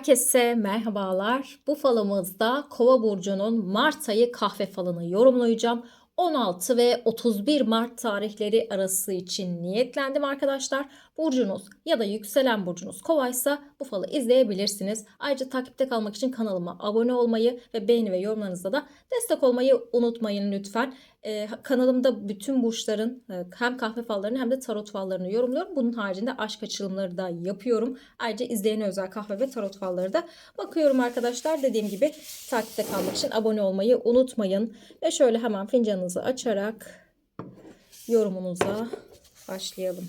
Herkese merhabalar. Bu falımızda Kova burcunun Mart ayı kahve falını yorumlayacağım. 16 ve 31 Mart tarihleri arası için niyetlendim arkadaşlar. Burcunuz ya da yükselen burcunuz kovaysa bu falı izleyebilirsiniz. Ayrıca takipte kalmak için kanalıma abone olmayı ve beğeni ve yorumlarınızda da destek olmayı unutmayın lütfen. Ee, kanalımda bütün burçların e, hem kahve fallarını hem de tarot fallarını yorumluyorum. Bunun haricinde aşk açılımları da yapıyorum. Ayrıca izleyene özel kahve ve tarot falları da bakıyorum arkadaşlar. Dediğim gibi takipte kalmak için abone olmayı unutmayın. Ve şöyle hemen fincanınızı açarak yorumunuza başlayalım.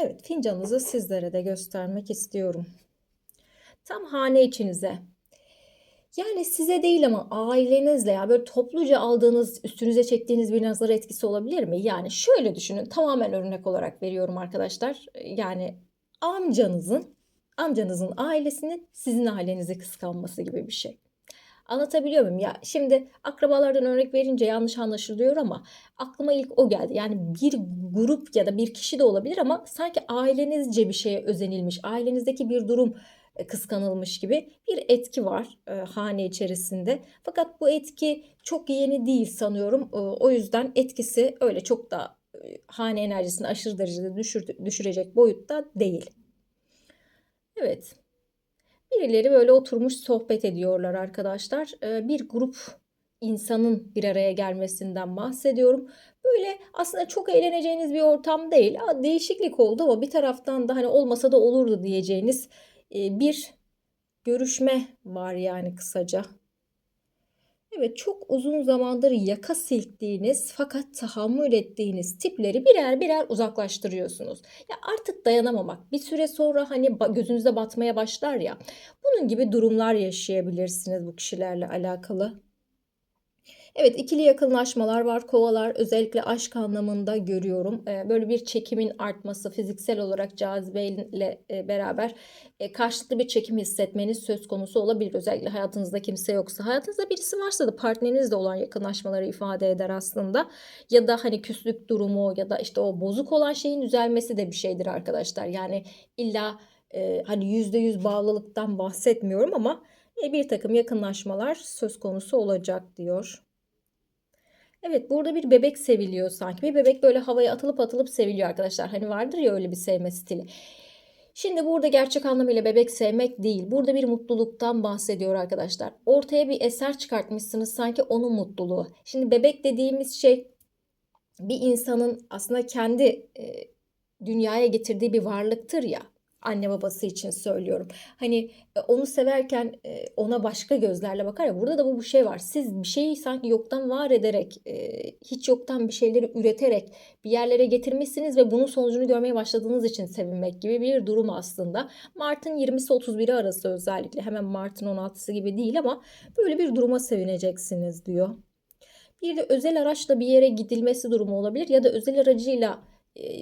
Evet fincanınızı sizlere de göstermek istiyorum. Tam hane içinize yani size değil ama ailenizle ya böyle topluca aldığınız, üstünüze çektiğiniz bir nazar etkisi olabilir mi? Yani şöyle düşünün. Tamamen örnek olarak veriyorum arkadaşlar. Yani amcanızın, amcanızın ailesinin sizin ailenizi kıskanması gibi bir şey. Anlatabiliyor muyum? Ya şimdi akrabalardan örnek verince yanlış anlaşılıyor ama aklıma ilk o geldi. Yani bir grup ya da bir kişi de olabilir ama sanki ailenizce bir şeye özenilmiş, ailenizdeki bir durum kıskanılmış gibi bir etki var e, hane içerisinde. Fakat bu etki çok yeni değil sanıyorum. E, o yüzden etkisi öyle çok da e, hane enerjisini aşırı derecede düşür, düşürecek boyutta değil. Evet. Birileri böyle oturmuş sohbet ediyorlar arkadaşlar. E, bir grup insanın bir araya gelmesinden bahsediyorum. Böyle aslında çok eğleneceğiniz bir ortam değil. Değişiklik oldu ama bir taraftan da hani olmasa da olurdu diyeceğiniz e, bir görüşme var yani kısaca. Evet çok uzun zamandır yaka silktiğiniz fakat tahammül ettiğiniz tipleri birer birer uzaklaştırıyorsunuz. Ya artık dayanamamak bir süre sonra hani gözünüze batmaya başlar ya bunun gibi durumlar yaşayabilirsiniz bu kişilerle alakalı. Evet ikili yakınlaşmalar var. Kovalar özellikle aşk anlamında görüyorum. Ee, böyle bir çekimin artması fiziksel olarak cazibeyle e, beraber e, karşılıklı bir çekim hissetmeniz söz konusu olabilir. Özellikle hayatınızda kimse yoksa. Hayatınızda birisi varsa da partnerinizle olan yakınlaşmaları ifade eder aslında. Ya da hani küslük durumu ya da işte o bozuk olan şeyin düzelmesi de bir şeydir arkadaşlar. Yani illa e, hani yüz bağlılıktan bahsetmiyorum ama bir takım yakınlaşmalar söz konusu olacak diyor. Evet burada bir bebek seviliyor sanki. Bir bebek böyle havaya atılıp atılıp seviliyor arkadaşlar. Hani vardır ya öyle bir sevme stili. Şimdi burada gerçek anlamıyla bebek sevmek değil. Burada bir mutluluktan bahsediyor arkadaşlar. Ortaya bir eser çıkartmışsınız sanki onun mutluluğu. Şimdi bebek dediğimiz şey bir insanın aslında kendi e, dünyaya getirdiği bir varlıktır ya anne babası için söylüyorum. Hani e, onu severken e, ona başka gözlerle bakar ya burada da bu, bu şey var. Siz bir şeyi sanki yoktan var ederek, e, hiç yoktan bir şeyleri üreterek bir yerlere getirmişsiniz ve bunun sonucunu görmeye başladığınız için sevinmek gibi bir durum aslında. Mart'ın 20'si 31'i arası özellikle hemen Mart'ın 16'sı gibi değil ama böyle bir duruma sevineceksiniz diyor. Bir de özel araçla bir yere gidilmesi durumu olabilir ya da özel aracıyla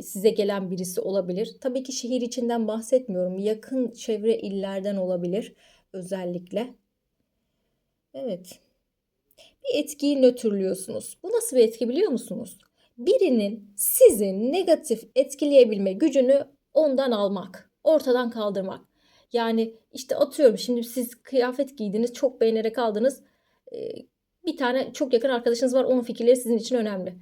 size gelen birisi olabilir. Tabii ki şehir içinden bahsetmiyorum. Yakın çevre illerden olabilir özellikle. Evet. Bir etkiyi nötrlüyorsunuz. Bu nasıl bir etki biliyor musunuz? Birinin sizi negatif etkileyebilme gücünü ondan almak, ortadan kaldırmak. Yani işte atıyorum şimdi siz kıyafet giydiniz, çok beğenerek aldınız. Bir tane çok yakın arkadaşınız var, onun fikirleri sizin için önemli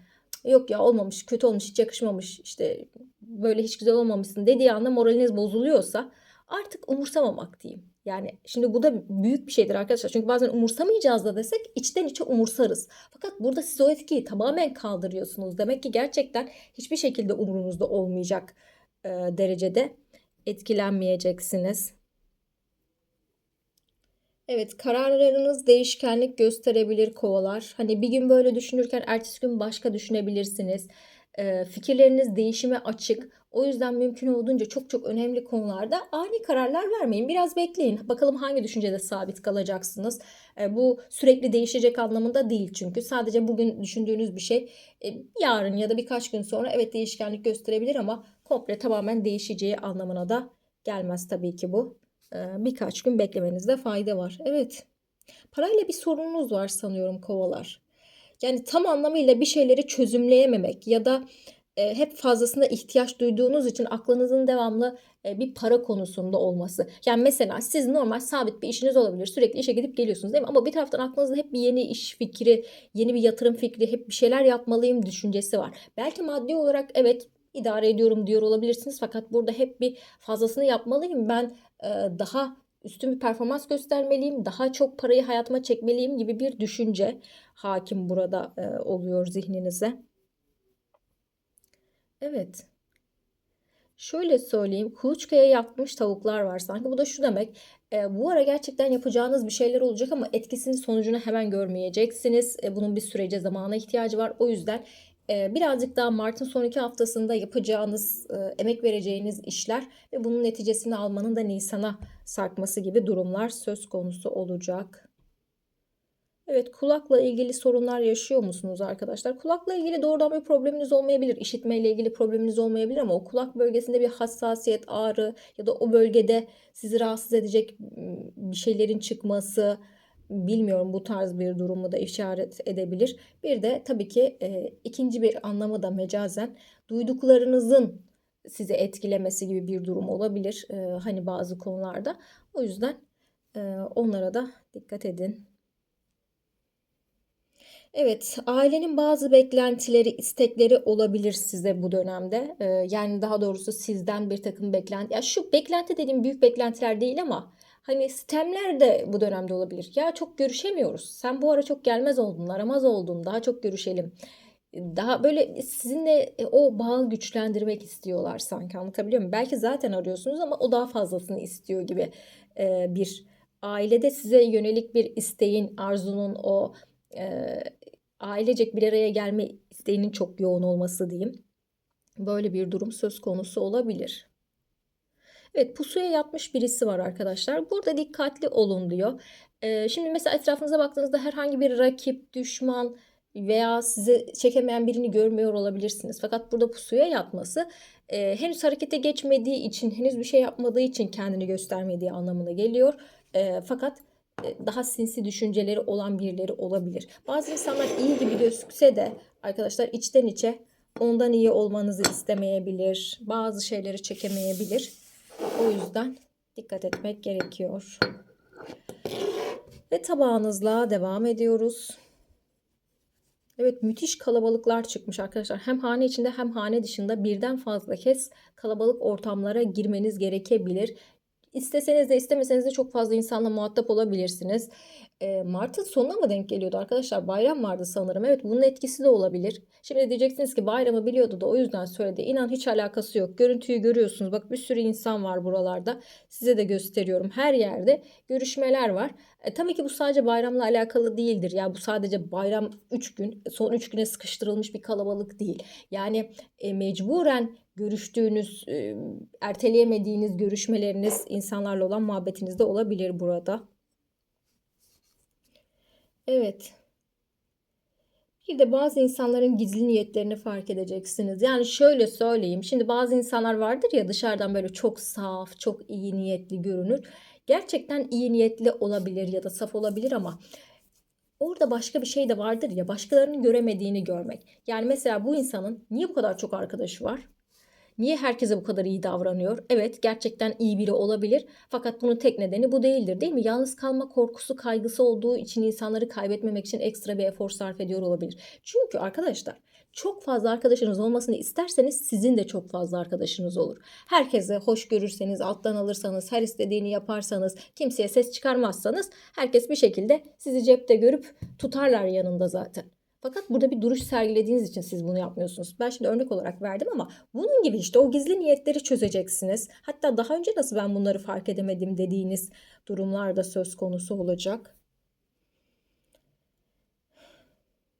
yok ya olmamış, kötü olmuş, hiç yakışmamış, işte böyle hiç güzel olmamışsın dediği anda moraliniz bozuluyorsa artık umursamamak diyeyim. Yani şimdi bu da büyük bir şeydir arkadaşlar. Çünkü bazen umursamayacağız da desek içten içe umursarız. Fakat burada siz o etkiyi tamamen kaldırıyorsunuz. Demek ki gerçekten hiçbir şekilde umurunuzda olmayacak e, derecede etkilenmeyeceksiniz. Evet, kararlarınız değişkenlik gösterebilir kovalar. Hani bir gün böyle düşünürken ertesi gün başka düşünebilirsiniz. E, fikirleriniz değişime açık. O yüzden mümkün olduğunca çok çok önemli konularda ani kararlar vermeyin. Biraz bekleyin. Bakalım hangi düşüncede sabit kalacaksınız. E, bu sürekli değişecek anlamında değil çünkü. Sadece bugün düşündüğünüz bir şey e, yarın ya da birkaç gün sonra evet değişkenlik gösterebilir ama komple tamamen değişeceği anlamına da gelmez tabii ki bu birkaç gün beklemenizde fayda var. Evet. Parayla bir sorununuz var sanıyorum kovalar. Yani tam anlamıyla bir şeyleri çözümleyememek ya da hep fazlasına ihtiyaç duyduğunuz için aklınızın devamlı bir para konusunda olması. Yani mesela siz normal sabit bir işiniz olabilir. Sürekli işe gidip geliyorsunuz değil mi? Ama bir taraftan aklınızda hep bir yeni iş fikri, yeni bir yatırım fikri, hep bir şeyler yapmalıyım düşüncesi var. Belki maddi olarak evet idare ediyorum diyor olabilirsiniz. Fakat burada hep bir fazlasını yapmalıyım. Ben daha üstün bir performans göstermeliyim, daha çok parayı hayatıma çekmeliyim gibi bir düşünce hakim burada e, oluyor zihninize. Evet. Şöyle söyleyeyim, kuluçkaya yatmış tavuklar var sanki. Bu da şu demek, e, bu ara gerçekten yapacağınız bir şeyler olacak ama etkisini sonucunu hemen görmeyeceksiniz. E, bunun bir sürece, zamana ihtiyacı var. O yüzden e, birazcık daha Mart'ın son iki haftasında yapacağınız, e, emek vereceğiniz işler ve bunun neticesini almanın da Nisan'a sarkması gibi durumlar söz konusu olacak. Evet, kulakla ilgili sorunlar yaşıyor musunuz arkadaşlar? Kulakla ilgili doğrudan bir probleminiz olmayabilir. İşitmeyle ilgili probleminiz olmayabilir ama o kulak bölgesinde bir hassasiyet, ağrı ya da o bölgede sizi rahatsız edecek bir şeylerin çıkması, bilmiyorum bu tarz bir durumu da işaret edebilir. Bir de tabii ki e, ikinci bir anlamı da mecazen duyduklarınızın sizi etkilemesi gibi bir durum olabilir. E, hani bazı konularda. O yüzden e, onlara da dikkat edin. Evet, ailenin bazı beklentileri, istekleri olabilir size bu dönemde. Ee, yani daha doğrusu sizden bir takım beklenti. Ya şu beklenti dediğim büyük beklentiler değil ama hani sistemler de bu dönemde olabilir. Ya çok görüşemiyoruz. Sen bu ara çok gelmez oldun, aramaz oldun. Daha çok görüşelim. Daha böyle sizinle e, o bağı güçlendirmek istiyorlar sanki anlatabiliyor muyum? Belki zaten arıyorsunuz ama o daha fazlasını istiyor gibi e, bir ailede size yönelik bir isteğin, arzunun o e, ailecek bir araya gelme isteğinin çok yoğun olması diyeyim. Böyle bir durum söz konusu olabilir. Evet pusuya yatmış birisi var arkadaşlar. Burada dikkatli olun diyor. Ee, şimdi mesela etrafınıza baktığınızda herhangi bir rakip, düşman veya sizi çekemeyen birini görmüyor olabilirsiniz. Fakat burada pusuya yatması e, henüz harekete geçmediği için, henüz bir şey yapmadığı için kendini göstermediği anlamına geliyor. E, fakat e, daha sinsi düşünceleri olan birileri olabilir. Bazı insanlar iyi gibi gözükse de arkadaşlar içten içe ondan iyi olmanızı istemeyebilir. Bazı şeyleri çekemeyebilir. O yüzden dikkat etmek gerekiyor. Ve tabağınızla devam ediyoruz. Evet müthiş kalabalıklar çıkmış arkadaşlar. Hem hane içinde hem hane dışında birden fazla kez kalabalık ortamlara girmeniz gerekebilir. İsteseniz de istemeseniz de çok fazla insanla muhatap olabilirsiniz. E, Mart'ın sonuna mı denk geliyordu arkadaşlar? Bayram vardı sanırım. Evet bunun etkisi de olabilir. Şimdi diyeceksiniz ki bayramı biliyordu da o yüzden söyledi. İnan hiç alakası yok. Görüntüyü görüyorsunuz. Bak bir sürü insan var buralarda. Size de gösteriyorum. Her yerde görüşmeler var. E, tabii ki bu sadece bayramla alakalı değildir. Yani bu sadece bayram 3 gün, son 3 güne sıkıştırılmış bir kalabalık değil. Yani e, mecburen görüştüğünüz, e, erteleyemediğiniz görüşmeleriniz, insanlarla olan muhabbetiniz de olabilir burada. Evet. Bir de bazı insanların gizli niyetlerini fark edeceksiniz. Yani şöyle söyleyeyim. Şimdi bazı insanlar vardır ya dışarıdan böyle çok saf, çok iyi niyetli görünür. Gerçekten iyi niyetli olabilir ya da saf olabilir ama orada başka bir şey de vardır ya başkalarının göremediğini görmek. Yani mesela bu insanın niye bu kadar çok arkadaşı var? Niye herkese bu kadar iyi davranıyor? Evet gerçekten iyi biri olabilir. Fakat bunun tek nedeni bu değildir değil mi? Yalnız kalma korkusu, kaygısı olduğu için insanları kaybetmemek için ekstra bir efor sarf ediyor olabilir. Çünkü arkadaşlar çok fazla arkadaşınız olmasını isterseniz sizin de çok fazla arkadaşınız olur. Herkese hoş görürseniz, alttan alırsanız, her istediğini yaparsanız, kimseye ses çıkarmazsanız herkes bir şekilde sizi cepte görüp tutarlar yanında zaten. Fakat burada bir duruş sergilediğiniz için siz bunu yapmıyorsunuz. Ben şimdi örnek olarak verdim ama bunun gibi işte o gizli niyetleri çözeceksiniz. Hatta daha önce nasıl ben bunları fark edemedim dediğiniz durumlar da söz konusu olacak.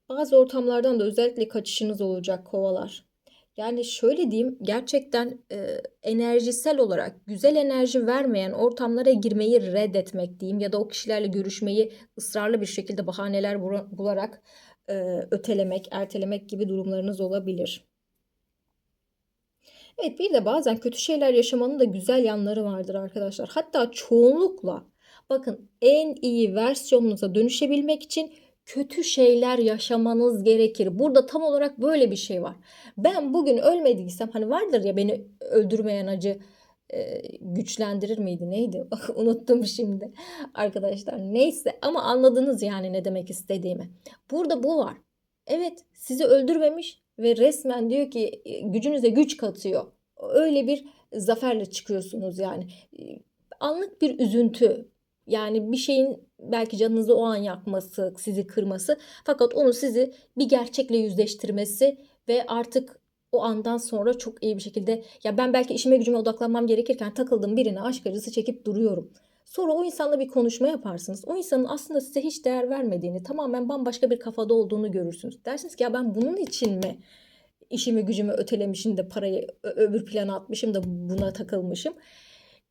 Bazı ortamlardan da özellikle kaçışınız olacak kovalar. Yani şöyle diyeyim gerçekten e, enerjisel olarak güzel enerji vermeyen ortamlara girmeyi reddetmek diyeyim ya da o kişilerle görüşmeyi ısrarlı bir şekilde bahaneler bularak ötelemek, ertelemek gibi durumlarınız olabilir. Evet bir de bazen kötü şeyler yaşamanın da güzel yanları vardır arkadaşlar. Hatta çoğunlukla bakın en iyi versiyonunuza dönüşebilmek için kötü şeyler yaşamanız gerekir. Burada tam olarak böyle bir şey var. Ben bugün ölmediysem hani vardır ya beni öldürmeyen acı e, güçlendirir miydi neydi? Unuttum şimdi arkadaşlar. Neyse ama anladınız yani ne demek istediğimi. Burada bu var. Evet sizi öldürmemiş ve resmen diyor ki e, gücünüze güç katıyor. Öyle bir zaferle çıkıyorsunuz yani. E, Anlık bir üzüntü. Yani bir şeyin belki canınızı o an yakması, sizi kırması fakat onu sizi bir gerçekle yüzleştirmesi ve artık o andan sonra çok iyi bir şekilde ya ben belki işime gücüme odaklanmam gerekirken takıldığım birine aşk acısı çekip duruyorum. Sonra o insanla bir konuşma yaparsınız. O insanın aslında size hiç değer vermediğini, tamamen bambaşka bir kafada olduğunu görürsünüz. Dersiniz ki ya ben bunun için mi işimi gücümü ötelemişim de parayı öbür plana atmışım da buna takılmışım.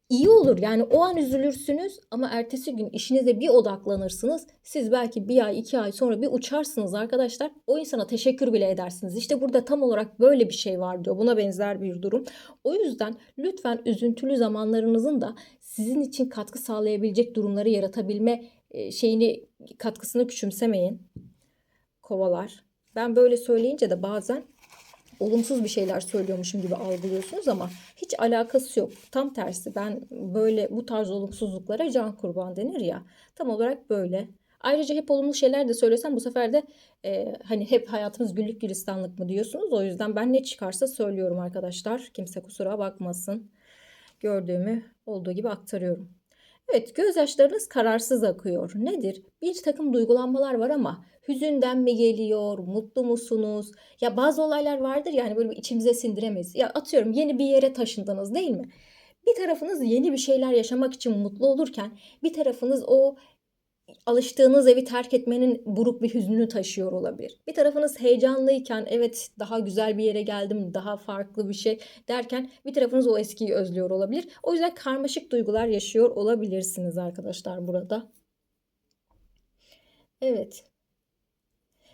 İyi olur yani o an üzülürsünüz ama ertesi gün işinize bir odaklanırsınız. Siz belki bir ay iki ay sonra bir uçarsınız arkadaşlar. O insana teşekkür bile edersiniz. İşte burada tam olarak böyle bir şey var diyor. Buna benzer bir durum. O yüzden lütfen üzüntülü zamanlarınızın da sizin için katkı sağlayabilecek durumları yaratabilme e, şeyini katkısını küçümsemeyin. Kovalar. Ben böyle söyleyince de bazen olumsuz bir şeyler söylüyormuşum gibi algılıyorsunuz ama hiç alakası yok. Tam tersi ben böyle bu tarz olumsuzluklara can kurban denir ya. Tam olarak böyle. Ayrıca hep olumlu şeyler de söylesem bu sefer de e, hani hep hayatımız güllük gülistanlık mı diyorsunuz. O yüzden ben ne çıkarsa söylüyorum arkadaşlar. Kimse kusura bakmasın. Gördüğümü olduğu gibi aktarıyorum. Evet, gözyaşlarınız kararsız akıyor. Nedir? Bir takım duygulanmalar var ama hüzünden mi geliyor, mutlu musunuz? Ya bazı olaylar vardır yani böyle içimize sindiremeyiz. Ya atıyorum yeni bir yere taşındınız değil mi? Bir tarafınız yeni bir şeyler yaşamak için mutlu olurken bir tarafınız o alıştığınız evi terk etmenin buruk bir hüznünü taşıyor olabilir. Bir tarafınız heyecanlıyken evet daha güzel bir yere geldim, daha farklı bir şey derken bir tarafınız o eskiyi özlüyor olabilir. O yüzden karmaşık duygular yaşıyor olabilirsiniz arkadaşlar burada. Evet.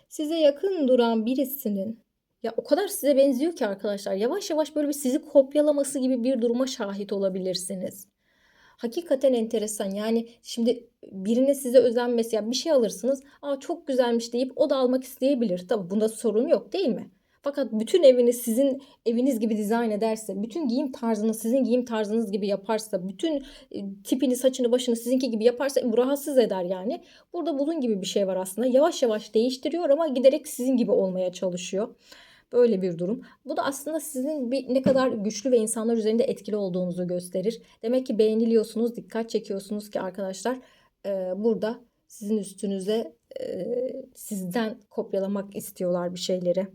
Size yakın duran birisinin ya o kadar size benziyor ki arkadaşlar yavaş yavaş böyle bir sizi kopyalaması gibi bir duruma şahit olabilirsiniz. Hakikaten enteresan. Yani şimdi birinin size özenmesi ya bir şey alırsınız. Aa çok güzelmiş deyip o da almak isteyebilir. Tabii bunda sorun yok değil mi? Fakat bütün evini sizin eviniz gibi dizayn ederse, bütün giyim tarzını sizin giyim tarzınız gibi yaparsa, bütün e, tipini, saçını, başını sizinki gibi yaparsa bu rahatsız eder yani. Burada bunun gibi bir şey var aslında. Yavaş yavaş değiştiriyor ama giderek sizin gibi olmaya çalışıyor. Böyle bir durum. Bu da aslında sizin bir ne kadar güçlü ve insanlar üzerinde etkili olduğunuzu gösterir. Demek ki beğeniliyorsunuz, dikkat çekiyorsunuz ki arkadaşlar e, burada sizin üstünüze e, sizden kopyalamak istiyorlar bir şeyleri.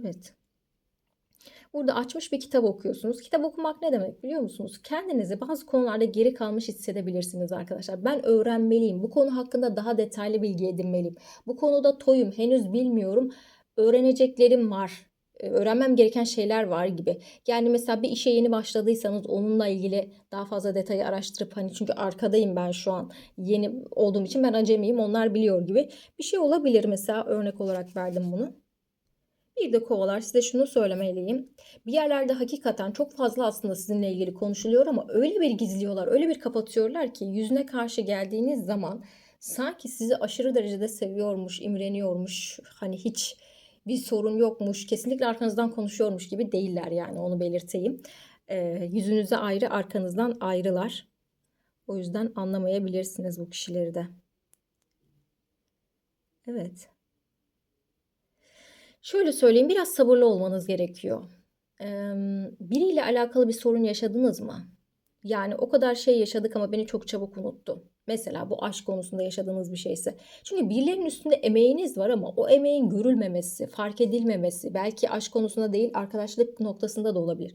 Evet. Burada açmış bir kitap okuyorsunuz. Kitap okumak ne demek biliyor musunuz? Kendinizi bazı konularda geri kalmış hissedebilirsiniz arkadaşlar. Ben öğrenmeliyim. Bu konu hakkında daha detaylı bilgi edinmeliyim. Bu konuda toyum, henüz bilmiyorum. Öğreneceklerim var. Ee, Öğrenmem gereken şeyler var gibi. Yani mesela bir işe yeni başladıysanız onunla ilgili daha fazla detayı araştırıp hani çünkü arkadayım ben şu an yeni olduğum için ben acemiyim onlar biliyor gibi bir şey olabilir mesela örnek olarak verdim bunu. Bir de kovalar size şunu söylemeliyim. Bir yerlerde hakikaten çok fazla aslında sizinle ilgili konuşuluyor ama öyle bir gizliyorlar, öyle bir kapatıyorlar ki yüzüne karşı geldiğiniz zaman sanki sizi aşırı derecede seviyormuş, imreniyormuş. Hani hiç bir sorun yokmuş, kesinlikle arkanızdan konuşuyormuş gibi değiller yani onu belirteyim. Ee, yüzünüze ayrı, arkanızdan ayrılar. O yüzden anlamayabilirsiniz bu kişileri de. Evet. Şöyle söyleyeyim, biraz sabırlı olmanız gerekiyor. Emm, biriyle alakalı bir sorun yaşadınız mı? Yani o kadar şey yaşadık ama beni çok çabuk unuttu. Mesela bu aşk konusunda yaşadığınız bir şeyse. Çünkü birilerinin üstünde emeğiniz var ama o emeğin görülmemesi, fark edilmemesi, belki aşk konusunda değil arkadaşlık noktasında da olabilir.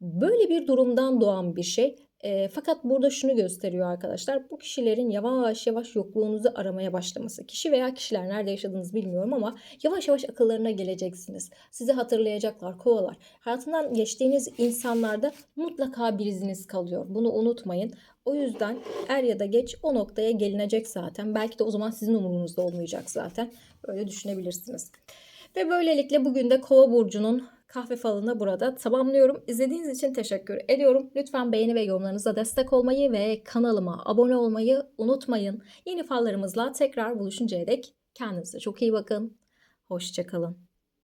Böyle bir durumdan doğan bir şey. Eee, fakat burada şunu gösteriyor arkadaşlar. Bu kişilerin yavaş yavaş yokluğunuzu aramaya başlaması. Kişi veya kişiler nerede yaşadığınızı bilmiyorum ama yavaş yavaş akıllarına geleceksiniz. Sizi hatırlayacaklar, kovalar. Hayatından geçtiğiniz insanlarda mutlaka bir iziniz kalıyor. Bunu unutmayın. O yüzden er ya da geç o noktaya gelinecek zaten. Belki de o zaman sizin umurunuzda olmayacak zaten. Böyle düşünebilirsiniz. Ve böylelikle bugün de Kova burcunun kahve falını burada tamamlıyorum. İzlediğiniz için teşekkür ediyorum. Lütfen beğeni ve yorumlarınıza destek olmayı ve kanalıma abone olmayı unutmayın. Yeni fallarımızla tekrar buluşuncaya dek kendinize çok iyi bakın. Hoşçakalın.